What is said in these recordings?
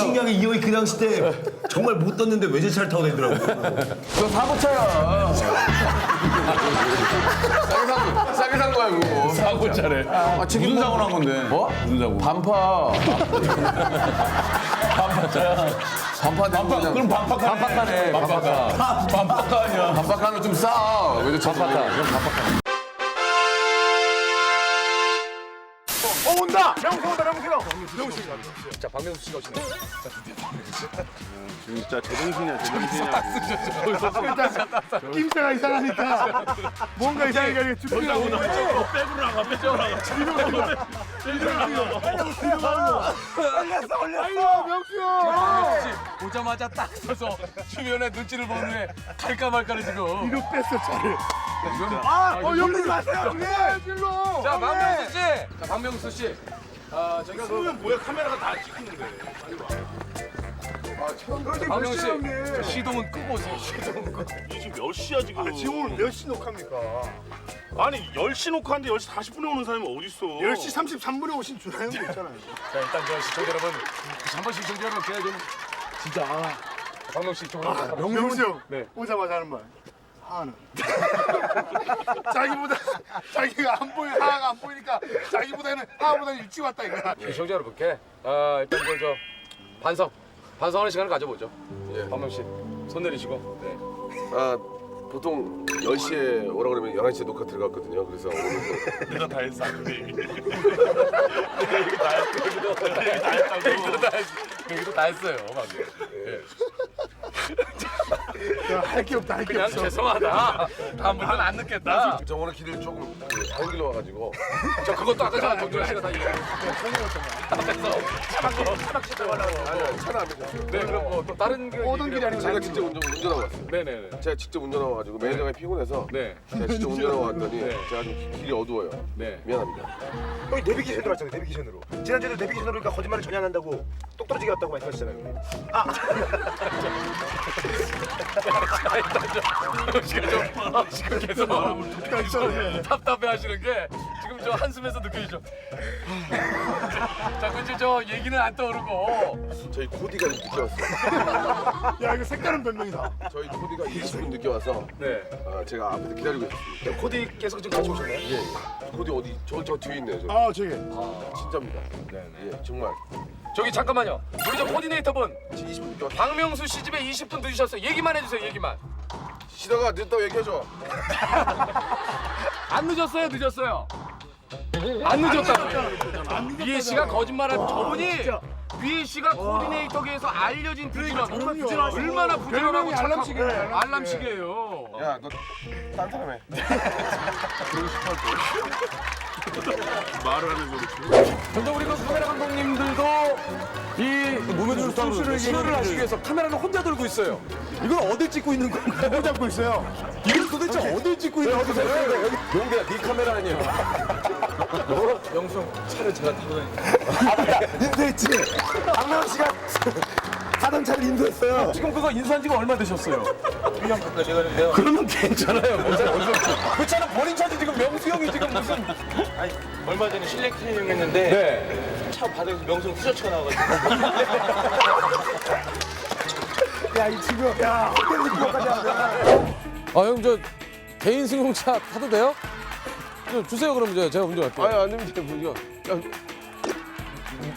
신기한 게이 형이 그 당시 때 정말 못 떴는데 외제차를 타고 다니더라고. 너 사고차야. 싸게 산 거, 싸게 산 거야 그거. 사고차래. 아, 무슨 사고 난 건데? 뭐? 무슨 사고? 반파. 반파. 반파. 그럼 반박하네. 반박하네. 반박하. 반박하 아니야. 반박하는 좀 싸. 왜저 반 박하. 진짜 제정신이야 제정신이야. 낌새가 이상하니까 뭔가 이상하니까 이게 준비가 오는 보자마자 딱 서서 주변에 눈치를 보는 후에 갈까 말까를 지금. 뒤로 뺐어 차를 아, 어 여기 마세요 형님 일로 자, 박명수 씨. 자, 박명수 씨. 아, 저희가 그 뭐야 카메라가 다 찍히는데 박명수 씨. 저 시동은 끄고 오세요. 시동은 끄고. 이게 지금 몇 시야 지금 아, 지금 오늘 몇시 녹화입니까? 아니 10시 녹화하는데 10시 40분에 오는 사람이 어딨어 10시 33분에 오신 준하영도 있잖아요 자, 일단 저 시청자 여러분, 한 번씩 시청자 여러분께 좀 진짜 아, 박명수 씨 쪽으로 아, 명수 형 네. 오자마자 하는 말 하하는 자기보다 자기가 안 보이 하하가 안 보이니까 자기보다는 하하보다 일찍 왔다 이거야 시청자 여러분께 아, 일단 그저 반성, 반성하는 시간을 가져보죠. 예, 박명수 씨, 손 내리시고. 네. 아 보통 10시에 오라 그러면 11시에 녹화 들어갔거든요. 그래서 오늘도 내가 다 했어 그 얘기 여기도 다 했어요, 방금. 예. 할게 없다 할 게 그냥 없어 죄송하다. 다음부터는 안 늦겠다. 저 오늘 길을 조금 그 길로 와가지고 저 그것도 아까 전에 정준하 씨가 다 얘기했어요. 앞에서 차박 차박 시켜 가려고. 아니요 차는 안 믿어요. 네, 그럼 뭐 또 다른 그 오던 길이 아니고 제가 직접 운전, 운전하고 왔어요. 네네네. 제가 직접 운전하고 와가지고 매니저가 피곤해서 네. 제가 직접 운전하고 왔더니 네. 제가 좀 길이 어두워요. 네. 미안합니다. 형이 내비게이션으로 왔잖아요 내비게이션으로 지난주에도 내비게이션으로 그러니까 거짓말을 전혀 안 한다고 똑 떨어지게 왔다고 말씀하셨잖아요 형님. 지금 좀 아, 지금 계속 답답해 하시는 게 지금 저 한숨에서 느껴지죠. 자, 근데 저 얘기는 안 떠오르고 저희 코디가 좀 늦게 왔어요. 야 이거 색다른 변명이다 저희 코디가 20분 늦게 와서 네. 아, 제가 앞에서 기다리고 있었습니다. 코디께서 지금 같이 오셨나요? 예, 예. 코디 어디? 저, 저 뒤에 있네요. 저. 아 저기 진짜입니다. 예, 정말. 저기 잠깐만요. 우리 저 코디네이터분 20분 늦게 왔 박명수 씨 집에 20분 늦으셨어요. 얘기만 해주세요. 얘기만. 시다가 늦다고 얘기해줘. 안 늦었어요. 늦었어요. 안 늦었다고요. 위에 씨가 거짓말한 저분이 위에 씨가 코디네이터계에서 알려진 부지런 얼마나 부지런하고 착하고 알람시계예요, 알람시계예요. 야, 너딴 사람 해. 근데 우리 그 카메라 감독님들도 이 무면수 선수를 시연을 하시기 위해서 카메라를 혼자 들고 있어요. 이걸 어딜 찍고 있는 건가요? 못 잡고 있어요 이걸 도대체 어딜 찍고 있는 거예요? 용대야, 네 카메라 아니에요? 영수 차를 제가 타고 다니는 인도했지 박명수 씨가 타던 차를 인도했어요 지금 그거 인수한 지가 얼마 되셨어요? 1년 가까이 돼가는데요. 그러면 괜찮아요. 그 차는 본인 차지 지금 명수 형이 지금 무슨 얼마 전에 실내 클리닝 했는데 네. 차 바닥에서 명성 후저치가 나와가지고 야 이 지금 야 호텔 느낌까지 하네 아형 저 개인 승용차 타도 돼요? 좀 주세요 그럼 이제 제가 운전할게요. 아니, 안 됩니다.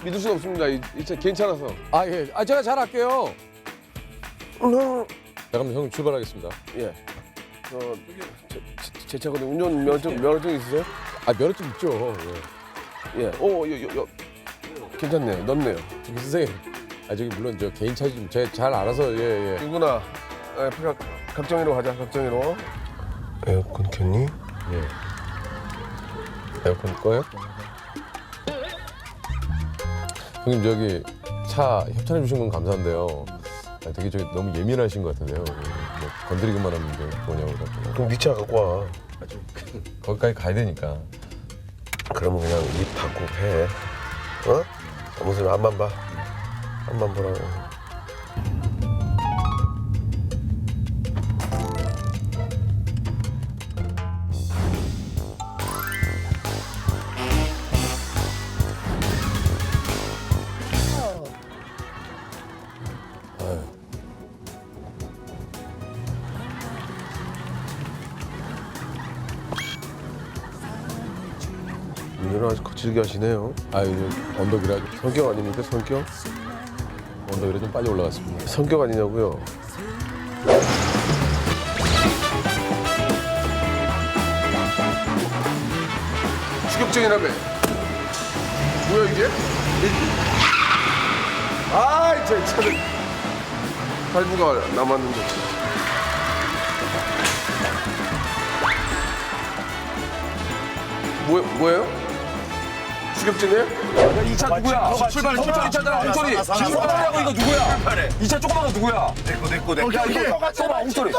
야, 믿을 수가 없습니다. 이, 이차 괜찮아서. 아 예, 아 제가 잘 할게요. 자 그럼 형 출발하겠습니다. 예. 저, 제, 제, 제 차거든. 운전 면허증, 면허증 있으세요? 아 면허증 있죠. 예. 예. 오, 여, 여, 여. 괜찮네요. 넓네요. 저기 선생님. 아 저기 물론 저 개인 차지 좀 제가 잘 알아서 예 예. 누구나 예, 각, 각정이로 가자. 각정이로. 에어컨 켰니? 에어컨 꺼요? 형님 저기 차 협찬해 주신 건 감사한데요. 아, 되게 저기 너무 예민하신 것 같은데요. 뭐 건드리기만 하면 이제 뭐냐고 그러고. 그럼 니차 갖고 와. 거기까지 가야 되니까. 그러면 그냥 입 닫고 해. 어? 무슨 앞만 봐. 앞만 보라고. 운전을 아주 거칠게 하시네요. 아 이제 언덕이라 성격 아닙니까 성격? 언덕이라 좀 빨리 올라갔습니다. 성격 아니냐고요? 추격전이라며 뭐야 이게? 아이 저 차는 할부가 남았는데 뭐, 뭐예요? 추격전이에요? 이 차 누구야? 출발 출발 이 차잖아 엉터리. 김선아라고 이거 누구야? 이 차 조그만 거 누구야? 내꺼 내꺼 야 이거 조그만 엉터리.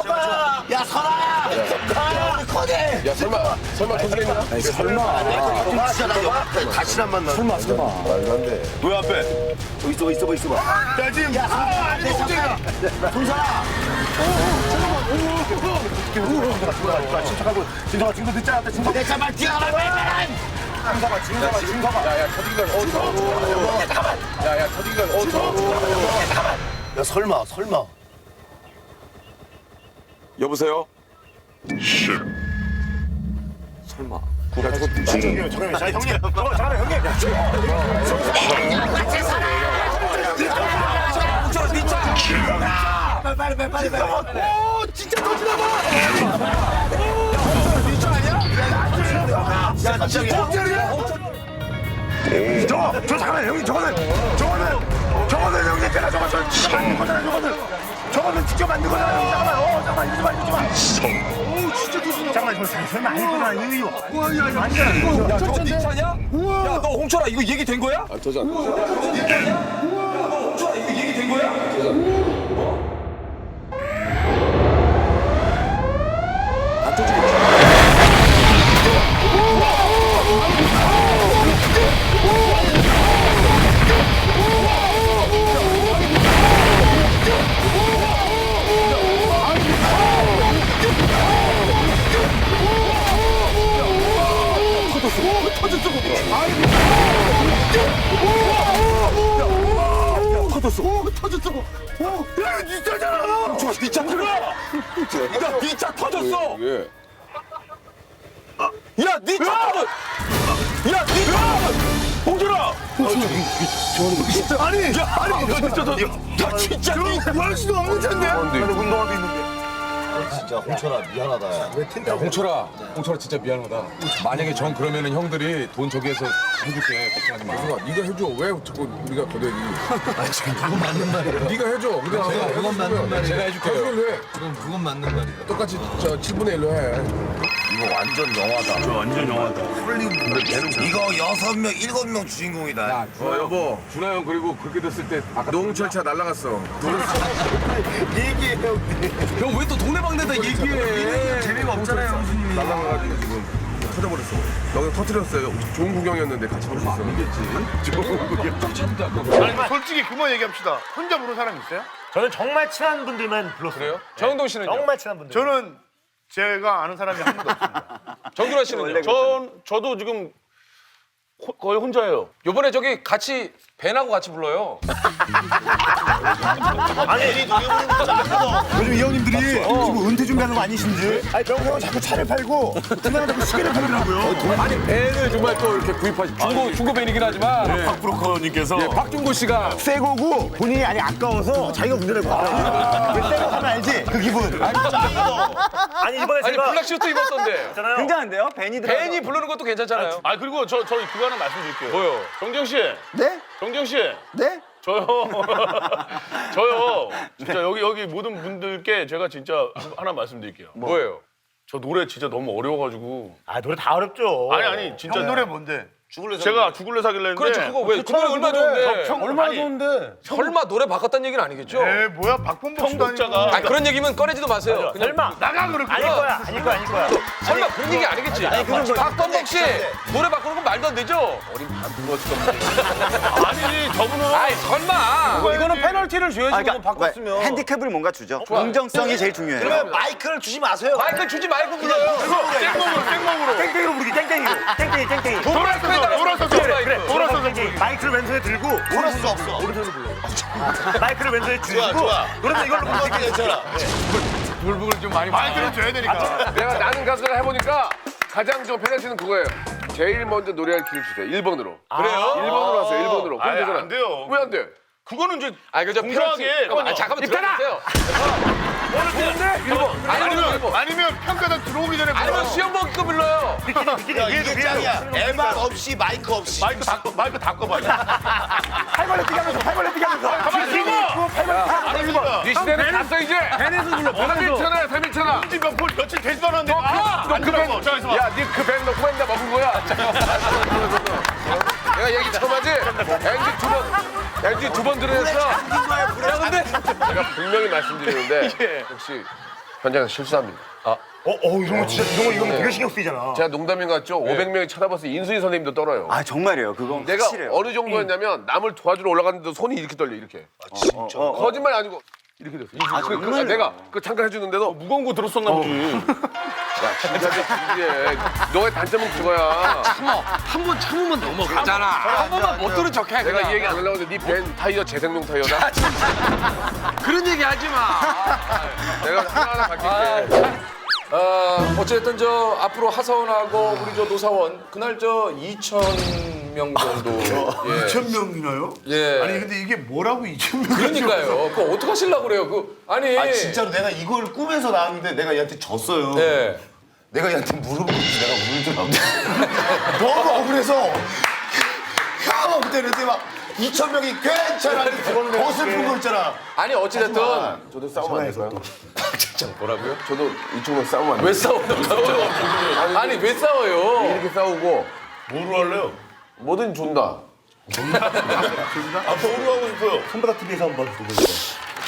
야 설마. 설마 터지겠냐? 진짜 나 여- 다시 안 만나. 설마 설마. 말도 왜 앞에? 어, 있어봐 있어봐 있어봐. 야 지금. 야 아니 동생아 침착하고 진정아 지금도 늦지 않았다. 진정아. 내 차만 뛰어라 빨리. 진정아 진정아 진정아. 야 야 터지기가 어 잠깐만 야 야 터지기가 어 잠깐만 야 설마 설마 여보세요? 형님. 잠깐만 자 형님. 잠깐만 잠깐만 형님. 야, 지 금. 저거 저 잠깐만 형님 저거는 저거는 저거는 형님 제가 저거 저 직접 만든 거잖아요 저거는. 저거는 직접 만든 거잖아요. 잠깐만 어 잠깐만 이러지 마 이러지 마. 오, 진짜 조심 잠깐만 저 설마 아니구나 이거 이거. 야 저거. 네 차냐? 야 너 홍철아 이거 얘기 된 거야? 아 터지 않. 니차 들어! 야, 니차 터졌어! 예. 야, 니차! 야, 니차! 홍준아! 아니 아니 너 진짜 너 야, 진짜 니 수도 없는 차인데 운동화도 있는데 진짜 홍철아 미안하다. 야 홍철아, 홍철아 진짜 미안하다. 만약에 전 그러면은 형들이 돈 저기에서 해줄게 걱정하지 마. 누가 네가 해줘 왜 자꾸 우리가 거대니 아 지금 그건 맞는 말이야 네가 해줘 우리가 제가 그건 맞는 말이에요. 제가 해줄게요. 왜 그건 그건 맞는 말이야. 똑같이 저 7분의 1로 해 이거 완전 영화다. 저 완전 영화다. 이거 여섯 명 일곱 명 주인공이다. 어 여보. 준하 형 그리고 그렇게 됐을 때 아까 노홍철 차 날라갔어. 형왜 또 동네방네다 얘기해? 재미가 없잖아요 날라가가지고 지금 터져버렸어. 여기 터뜨렸어요. 좋은 구경이었는데 같이 볼 수 있어 좋은 구경. 아니 솔직히 그만 얘기합시다. 혼자 부른 사람 있어요? 저는 정말 친한 분들만 불렀어요. 정동 씨는요? 정말 친한 분들. 저는 제가 아는 사람이 한 분도 없습니다 정준하 씨는요? 전 저도 지금 호- 거의 혼자예요. 요번에 저기 같이 밴하고 같이 불러요. 요즘 이 형님들이 지금 은퇴 준비하는 거 아니신지? 아니 병수 형은 자꾸 차를 팔고 그냥 자꾸 시계를 팔더라고요. 아니 밴을 정말 또 이렇게 구입하시 중고 중고 밴이긴 하지만 박 브로커님께서 예, 박준고 씨가 새 거고 본인이 아니 아까워서 자기가 운전해 봐. 새거 하면 알지? 그 기분. 아니 이번에 아니 제가 블랙슈트 입었던데. 굉장한데요? 벤이 들어. 밴이 부르는 것도 괜찮잖아요. 아 그리고 저 저 그거 하나 말씀드릴게요. 뭐요? 정경 씨, 네? 정경 씨, 네? 저요, 저요. 진짜 여기 여기 모든 분들께 제가 진짜 하나 말씀드릴게요. 뭐 예요? 저 노래 진짜 너무 어려워가지고. 아 노래 다 어렵죠. 아니 아니 진짜 형 노래 뭔데? 제가 죽을래 사길래 했는데. 그렇죠 그거 왜? 그 노래 얼마 좋은데? 얼마나 좋은데 설마 노래 바꿨다는 얘기는 아니겠죠? 에 뭐야 박범복 씨도 아니고 평독자가 아 그런 얘기면 꺼내지도 마세요. 그냥 설마 나가 그럴 아닐 거야. 아닐 거야. 아닐 거야. 설마 그런 얘기 아니겠지? 그건 뭐- 박건복 씨 노래 바꾸는 건 말도 안 되죠? 아니지 저분은 아이 설마. 이거는 페널티를 줘야지 그거 바꿨으면 핸디캡을 뭔가 주죠. 공정성이 제일 중요해요. 그러면 마이크를 주지 마세요. 마이크 주지 말고 불러요. 땡몸으로 땡몸으로. 땡땡이로 부르기. 땡땡이로. 땡땡이 땡땡이. 돌아서서 돌아서서 그래 그래. 돌아서서 땡땡이. 마이크를 왼손에 들고 모를 수 없어. 마이크를 왼손에 들고 좋아. 노래도 이걸로 부르기. 그것도 괜찮아. 불복을 좀 많이 마이크를 줘야 되니까 내가 나는 가수가 해보니까 가장 좀 페널티는 그거예요 제일 먼저 노래할 기를 주세요. 1번으로. 그래요? 1번으로 하세요. 1번으로. 그럼 아니, 되잖아. 안 돼요. 왜 안 돼? 그거는 이제 아 그저 공정하게. 아 잠깐만 들어주세요. 아니면 아니면 평가단 들어오기 전에 아니면 수영 먹기도 불러요. 이게 짱이야. 에바 없이 마이크 없이. 마이크 닫고 마이크 닫고 봐. 팔벌레 뛰게 하면서 팔벌레 뛰게 하면서 가만히 들고. 네 시대는 갔어 이제. 벤에서 불러. 3일차나 3일차나. 지금 몇 며칠 되지도 않았는데. 너그벤 야, 니그밴 넣고 맨날 먹은 거야. 내가 얘기 처음 하지. 엔지 두 번, 엔지 두번 들으면서. 야 근데 제가 분명히 말씀드리는데 혹시 현장에서 실수합니다. 어, 어 이런 거 진짜 이런 거 이거는 되게 신경 쓰이잖아 제가 농담인 것 같죠? 500명이 쳐다봐서 인수인 선생님도 떨어요. 아 정말이에요. 그건 내가 확실해요. 어느 정도였냐면 남을 도와주러 올라갔는데 손이 이렇게 떨려 이렇게. 진짜. 거짓말이 아니고 이렇게 됐어. 아, 그, 그, 내가 그 잠깐 해주는데도 무거운 거 들었었나 보지. 야 진짜 진지해. 너의 단점은 그거야. 한번 참으면 넘어가잖아. 한 번만 못 들은 척해. 내가 그냥. 이 얘기 안 하려고 했는데 네벤 타이어 재생용 타이어다. 그런 얘기 하지 마. 내가 하나하나 밝힐게. 어, 어쨌든 저 앞으로 하사원하고 우리 저 노사원 그날 저 2천 명 정도 예. 2천 명이나요? 예. 아니 근데 이게 뭐라고 2천 명? 그러니까요. 그거 어떻게 하시려고 그래요? 그 아니 아 진짜로 내가 이걸 꿈에서 나왔는데 내가 얘한테 졌어요. 예. 내가 얘한테 물어보고 내가 울더라고. 너무 억울해서 형 그때는데 막 2천 명이 괜찮아. 더 슬픈 거 있잖아. 아니 어찌됐든 저도 싸우면 안 될까요? 진짜 뭐라고요? 저도 이쪽으로 싸우면 안 돼요? 왜 싸워요? 갑자기? 아니 왜 싸워요? 이렇게 싸우고 뭐로 할래요? 뭐든 존다. 아 뭐로 하고 싶어요? 손바닥 TV에서 한번 보고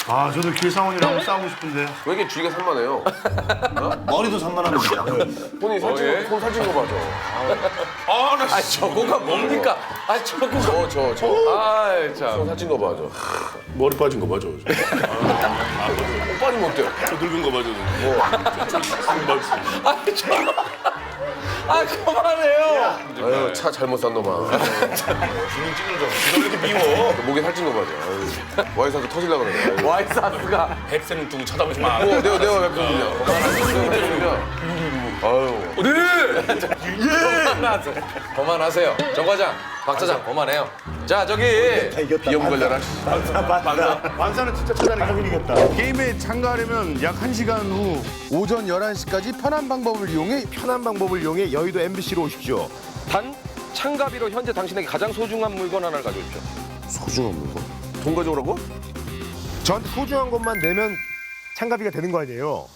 아 저도 길상원이랑 싸우고 싶은데. 왜 이렇게 주위가 산만해요? 머리도 산만하면 진짜. 손이 살찐 손 살찐 거 봐줘. 아 나 아 저거가 뭡니까? 아 저거 저, 저, 저. 아이 손 참. 살찐 거 봐줘. 머리 빠진 거 맞아. 못 빠지면 어때요? 저 늙은 거 맞아. 아 저. 아 그만해요. 아유, 차 잘못 산 놈아. 왜 이렇게 미워? 목에 살찐 거 봐줘. 와이사도 터질라 그러네. 아유. 와이사스가 백세는 두고 쳐다보지 마. 어, 내가, 내가 왜 그러냐. 아유. 그만하세요. 그만하세요. 정 과장, 박 차장 그만해요. 자 저기 비염 걸려라. 완사는 진짜 찾아내기 이겼다. 게임에 참가하려면 약 1시간 후 오전 11시까지 편한 방법을 이용해 편한 방법을 이용해 여의도 MBC로 오십시오. 단 참가비로 현재 당신에게 가장 소중한 물건 하나를 가져오십시오. 소중한 물건. 돈 가져오라고? 저한테 소중한 것만 내면 참가비가 되는 거 아니에요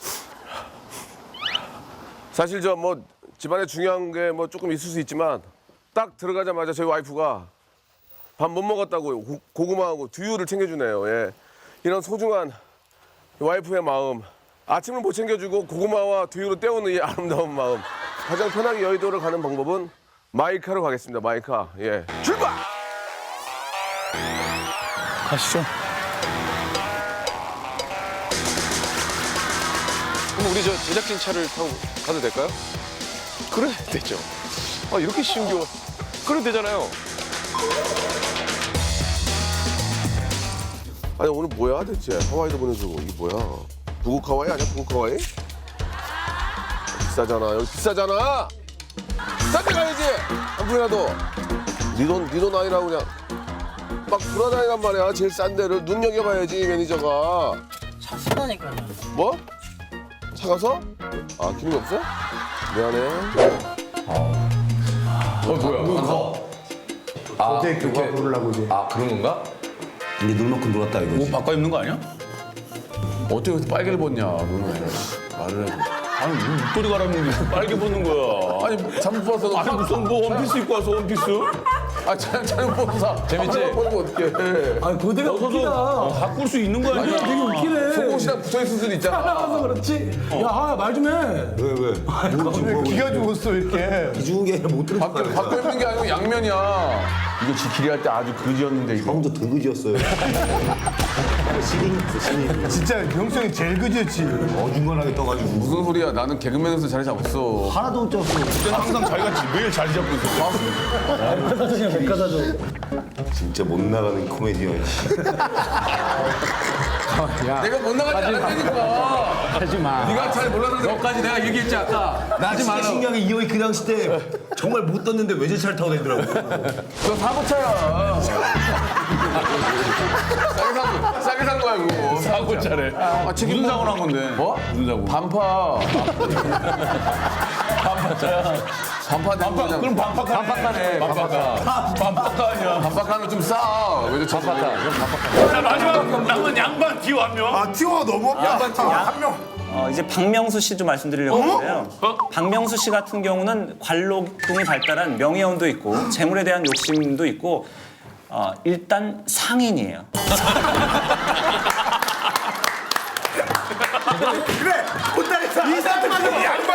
사실 저 뭐 집안에 중요한 게 뭐 조금 있을 수 있지만 딱 들어가자마자 저희 와이프가 밥 못 먹었다고 고- 고구마하고 두유를 챙겨주네요. 예. 이런 소중한 와이프의 마음. 아침을 못 챙겨주고 고구마와 두유로 때우는 이 아름다운 마음. 가장 편하게 여의도를 가는 방법은 마이카로 가겠습니다. 마이카. 예. 출발! 그럼 우리 저 제작진 차를 타고 가도 될까요? 그래 되죠. 아 이렇게 쉬운 게 그래도 되잖아요. 아니 오늘 뭐야 대체 하와이도 보내주고 이게 뭐야 북극 하와이 아니야 북극 하와이? 비싸잖아 여기 비싸잖아 데 가야지 한 푼이라도 니돈 니돈 아니라고 그냥 막 돌아다니란 말이야 제일 싼 데를 눈여겨봐야지 매니저가 차 쓰다니까요. 뭐? 차 가서? 아 기름이 없어? 미안해 어 뭐야? 아 이렇게 부르려고 이제 아 그런 건가? 이제 눈 놓고 놀았다 이거지. 옷 바꿔 입는 거 아니야? 어떻게 그렇게 빨개를 벗냐, 너는. 말을 해. 아니, 무슨 목도리 갈아입는데 빨개 벗는 거야. 아니 잘못 봤어. 아니, 무슨 뭐 원피스 입고 와서 원피스? 아 잘- 잘못 봤어. 재밌지? 보면 어떡해. 아 그대가 웃기다. 어, 바꿀 수 있는 거 아니야? 되게 웃기네. 속옷이랑 붙어 있을 수도 있잖아. 나가서 그렇지. 야, 말좀 해. 기가 죽었어 이렇게 기죽은 게 아니라 못 들을 바꿔, 바꿔 입는 게 아니고 양면이야. 이거 지키리 할 때 아주 그지였는데, 이거. 형도 더 그지였어요. 신인 신인. 진짜 명성이 제일 그지였지 어중간하게 떠가지고. 무슨 소리야? 나는 개그맨에서 자리 잡았어. 하나도 못 잡았어. 항상 자기가 매일 자리 잡고 있었어. 백화사전이야, 백화사전. 진짜 못 나가는 코미디언. 내가 못 나가지 않았다니까. 하지 마. 네가 잘 몰랐는데 너까지 내가 얘기했지 아까. 나 진짜 신기한 게 이 형이 그 당시 때 정말 못 떴는데 외제차를 타고 다니더라고. 저 사고차야. 싸게 산, 싸게 산 거야 그거. 사고 차례. 아, 무슨 사고 난 건데? 뭐? 무슨 사고? 반파. 반파 반파 그럼 반박하네. 반박하네. 반박하. 아니야. 반파카는 좀 싸. 왜저 반파카? 자 마지막 남은 양반 티오 한 명. 아 티오가 너무 없다. 양반 티오 한 명. 어, 이제 박명수 씨 좀 말씀드리려고 하는데요. 박명수 씨 같은 경우는 관록궁이 발달한 명예혼도 있고 재물에 대한 욕심도 있고 어, 일단 상인이에요. 그래 혼나겠다. 이사 특집 양반 기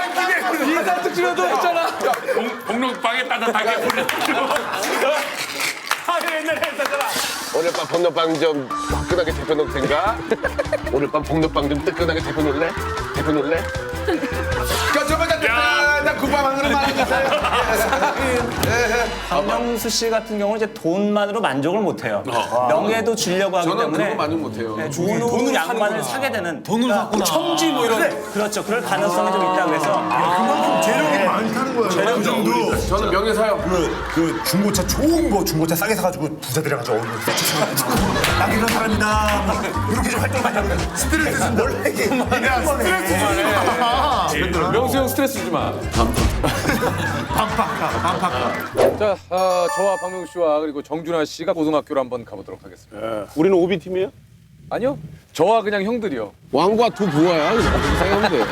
특집에도 했잖아. 공룡빵에 따뜻하게 보내주고. 아 옛날에 했었잖아. 오늘 밤 복덕방 좀 화끈하게 대표 놓을 텐가? 오늘 밤 복덕방 좀 뜨끈하게 대표 놓을래? 대표 놓을래? 나 굿밤 한 그릇 많이 주세요. 박명수 씨 같은 경우는 이제 돈만으로 만족을 못해요. 명예도 주려고 하기 저는 그런 때문에 거 많이 못해요. 네, 좋은 양반을 사게 되는 돈으로 샀구나. 청지 뭐 이런. 그렇죠. 그럴 가능성이 좀 있다 그래서 저는 명예사요. 그, 그 중고차 좋은 거 중고차 싸게 사가지고 부자들이랑 같이 어울리고 나 이런 사람이다 막 이렇게 좀 활동 많이 하거든 스트레스 준다 원래 이게 야 스트레스 마 명수 형 스트레스 주지 마. 자, 아, 저와 박명수 씨와 그리고 정준하 씨가 고등학교로 한번 가보도록 하겠습니다. 우리는 오비 팀이에요? 아니요, 저와 그냥 형들이요. 왕과 두 부하야. 이렇게 생각하면 돼.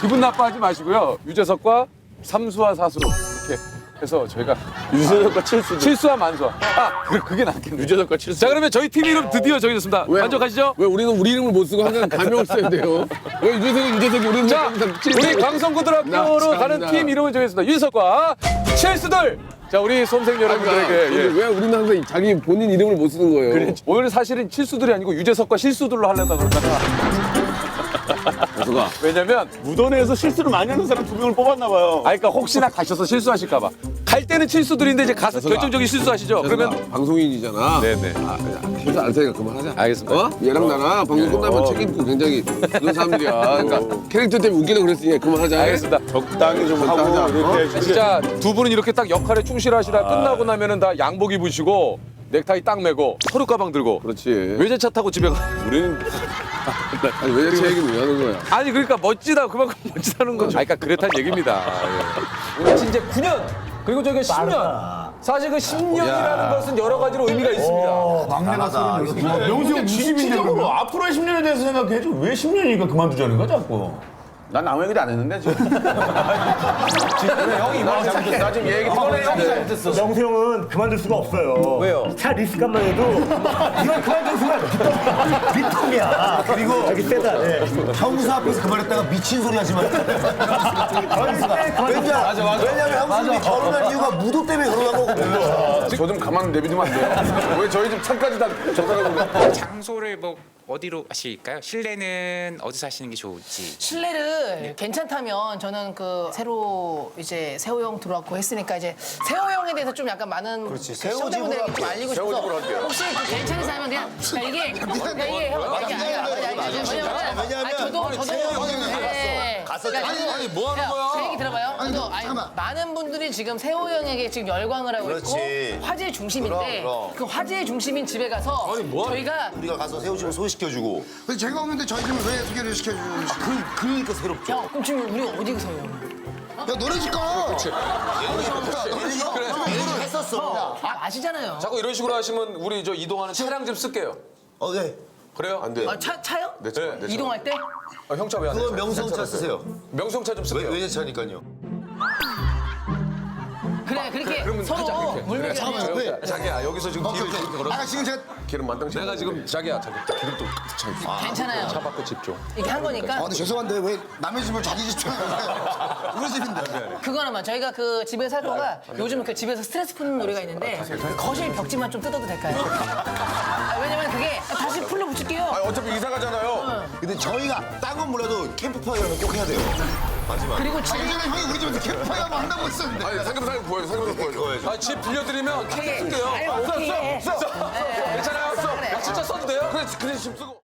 기분 나빠하지 마시고요. 유재석과 삼수와 사수로 해서 저희가 유재석과 칠수. 칠수와 만수와. 아, 그- 그게 낫겠네. 유재석과 칠수. 자, 그러면 저희 팀 이름 드디어 정해졌습니다. 왜? 만족하시죠? 왜 우리는 우리 이름을 못 쓰고 항상 가명을 써야 돼요? 왜 유재석이 유재석이 우리는 자, 항상 칠수. 우리 나 강성고등학교로 참나. 가는 팀 이름을 정했습니다. 유재석과 칠수들. 자, 우리 수험생 여러분들에게 예. 왜 우리는 항상 자기 본인 이름을 못 쓰는 거예요? 오늘 사실은 칠수들이 아니고 유재석과 실수들로 하려다 그러다가 재석아. 왜냐면 무던에서 실수를 많이 하는 사람 두 명을 뽑았나 봐요 아, 그러니까 혹시나 가셔서 실수하실까 봐. 갈 때는 칠수들인데 이제 가서 결정적인 실수하시죠. 그러면 그러면 방송인이잖아. 네네. 아, 실수 안 되니까 그만하자. 알겠습니다. 어? 얘랑 나랑 방송 끝나면 책임있고 굉장히 그런 사람들이야. 그러니까 캐릭터 때문에 웃기려고 그랬으니까 그만하자. 알겠습니다. 적당히 좀 적당하자. 하고 이렇게 진짜 두 분은 이렇게 딱 역할에 충실하시다 끝나고 나면은 다 양복 입으시고 넥타이 딱 매고 서류 가방 들고 그렇지. 외제차 타고 집에 가. 우리는 아니 왜제 얘기를 왜 하는 거야? 아니 그러니까 멋지다 그만큼 멋지다는 거죠. 아니 그러니까 그렇다는 얘기입니다. 예. 이제 9년 그리고 저게 10년. 사실 그 10년이라는 것은 여러 가지로 의미가 있습니다. 막내가 소리 명수 형 20인데 그러면. 앞으로의 10년에 대해서 생각해줘 왜 10년이니까 그만두자는 거야 자꾸 난 아무 얘기도 안 했는데 지금. 형이 나 지금 나 지금 얘기 꺼내 명수 형은 그만둘 수가 없어요 왜요? 차 리스값만 해도 이건 그만둘 수가 없어 리통이야 그리고 저기 세다 네. 형수 앞에서 그 말했다가 미친 소리 하지 마. 왜냐, 왜냐면 형수님이 결혼한 이유가 무도 때문에 결혼한 거거든요. 저 좀 가만 내비두면 안 돼요? 왜 저희 집 창까지 다저 사람은 장소를 뭐 어디로 하실까요? 실내는 어디서 하시는 게 좋을지. 실내를 괜찮다면 저는 그 새로 이제 세호 형 들어왔고 했으니까 이제 세호 형에 대해서 좀 약간 많은 그렇지, 세호 시청자분들에게 집으로 좀 알리고 싶어서 세호 집으로 할게요. 혹시 그 괜찮으시면 그냥 그냥 이게 그냥 이게 형 이게 아니라 왜냐면 왜냐면 저도 저도 네. 갔었잖아. 그러니까 아니, 뭐 하는 야, 거야? 제 얘기 들어봐요. 저도 아니, 많은 분들이 지금 세호 형에게 지금 열광을 하고 그렇지. 있고 화제의 중심인데 그럼, 그럼. 그 화제의 중심인 집에 가서 저희가 우리가 가서 새우 집을 소개시켜주고. 제가 없는데 저희 집을 왜 소개를 시켜주는 그, 그러니까 새롭죠. 형 그럼 지금 우리 어디 가서요? 야 너네 집 가. 얘는 했었어. 아, 아시잖아요. 자꾸 이런 식으로 하시면 우리 저 이동하는 차량 좀 쓸게요. 어, 네. 그래요? 안 돼. 아, 차, 차요? 내 차, 내 차. 이동할 때? 아, 형차 왜안 그건 명성차 쓰세요. 명성차 좀 쓸게요. 외제차니까요. 그래, 그렇게 서로 물밀기 하면 자기야 여기서 지금 뒤로 좀 걸어. 아 지금 제가 기름 만땅 내가 지금 자기야 자기 기름 또차 있어. 괜찮아요. 차 바꿔 집중. 이렇게 한 거니까. 아 근데 죄송한데 왜 남의 집을 자기 집처럼 우리 집인데. 그거 하나만 저희가 그 집에 살 거가 요즘 그 집에서 스트레스 푸는 놀이가 있는데 거실 벽지만 좀 뜯어도 될까요? 아, 왜냐면 그게 다시 풀로 붙일게요. 아 어차피 이사 가잖아요. 근데 저희가 딴 건 몰라도 캠프파이어는 꼭 해야 돼요. 마지막. 그리고 아집 예전에 형이 우리 집에서 캠프파이어 한번 한다고 했었는데. 아니 삼겹살 보여 삼겹살 보여. 아집 빌려드리면 다 쓸게요. 아니, 오케이. 써, 써, 써. 네. 괜찮아요? 써. 진짜 써도 돼요? 그래 그래 집 쓰고.